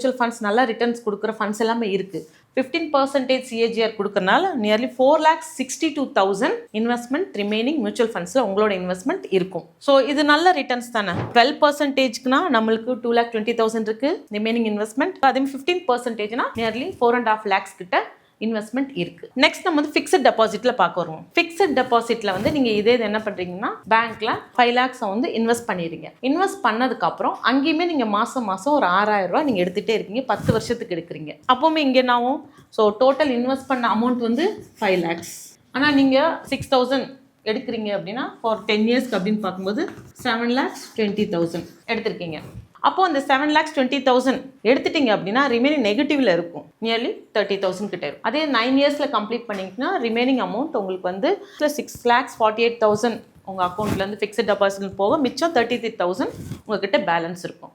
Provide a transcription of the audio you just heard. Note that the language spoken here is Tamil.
மியூச்சுவல் ஃபண்ட்ஸ் நல்லா ரிட்டர்ன்ஸ் கொடுக்குற ஃபண்ட்ஸ் எல்லாமே இருக்குது fifteen percentage CAGR கொடுக்கறனால nearly four lakhs sixty two thousand investment remaining mutual ஃபண்ட்ஸில் உங்களோட இன்வெஸ்ட்மெண்ட் இருக்கும். ஸோ இது நல்ல ரிட்டர்ன்ஸ் தானே? டுவெல் பர்சன்டேஜ்க்குனா நம்மளுக்கு டூ லேக் டுவெண்ட்டி தௌசண்ட் இருக்குது ரிமைனிங் இன்வெஸ்ட்மெண்ட் அதே fifteen பர்சன்டேஜ்னா nearly four and half lakhs கிட்ட இன்வெஸ்ட்மெண்ட் இருக்கு. நெக்ஸ்ட் நம்ம வந்து ஃபிக்ஸட் டெபாசிட்ல பார்க்க வருவோம். ஃபிக்ஸட் டெபாசிட்ல வந்து நீங்க இதே இது என்ன பண்றீங்கன்னா பேங்க்ல ஃபைவ் லேக்ஸ் வந்து இன்வெஸ்ட் பண்ணிடுறீங்க. இன்வெஸ்ட் பண்ணதுக்கு அப்புறம் அங்கேயுமே நீங்க மாசம் மாசம் ஒரு ஆறாயிரம் ரூபாய் நீங்க எடுத்துட்டே இருக்கீங்க பத்து வருஷத்துக்கு எடுக்கிறீங்க. அப்போவுமே இங்கே என்னாகும் ஸோ டோட்டல் இன்வெஸ்ட் பண்ண அமௌண்ட் வந்து ஃபைவ் லேக்ஸ் ஆனால் நீங்க சிக்ஸ் தௌசண்ட் எடுக்கிறீங்க அப்படின்னா ஃபார் டென் இயர்ஸ்க்கு அப்படின்னு பார்க்கும்போது செவன் லேக்ஸ் டுவெண்ட்டி தௌசண்ட் எடுத்திருக்கீங்க. அப்போது அந்த செவன் லேக்ஸ் டுவெண்ட்டி தௌசண்ட் எடுத்துட்டீங்க அப்படின்னா ரிமைனிங் நெகட்டிவில் இருக்கும். நியர்லி தேர்ட்டி தௌசண்ட் கிட்டே இருக்கும். அதே நைன் இயர்ஸில் கம்ப்ளீட் பண்ணிங்கன்னா ரிமைனிங் அமௌண்ட் உங்களுக்கு வந்து six lakhs forty eight thousand உங்கள் அக்கௌண்ட்லேருந்து ஃபிக்ஸட் டெபாசிட் போக மிச்சம் தேர்ட்டி த்ரீ தௌசண்ட் உங்ககிட்ட பேலன்ஸ் இருக்கும்.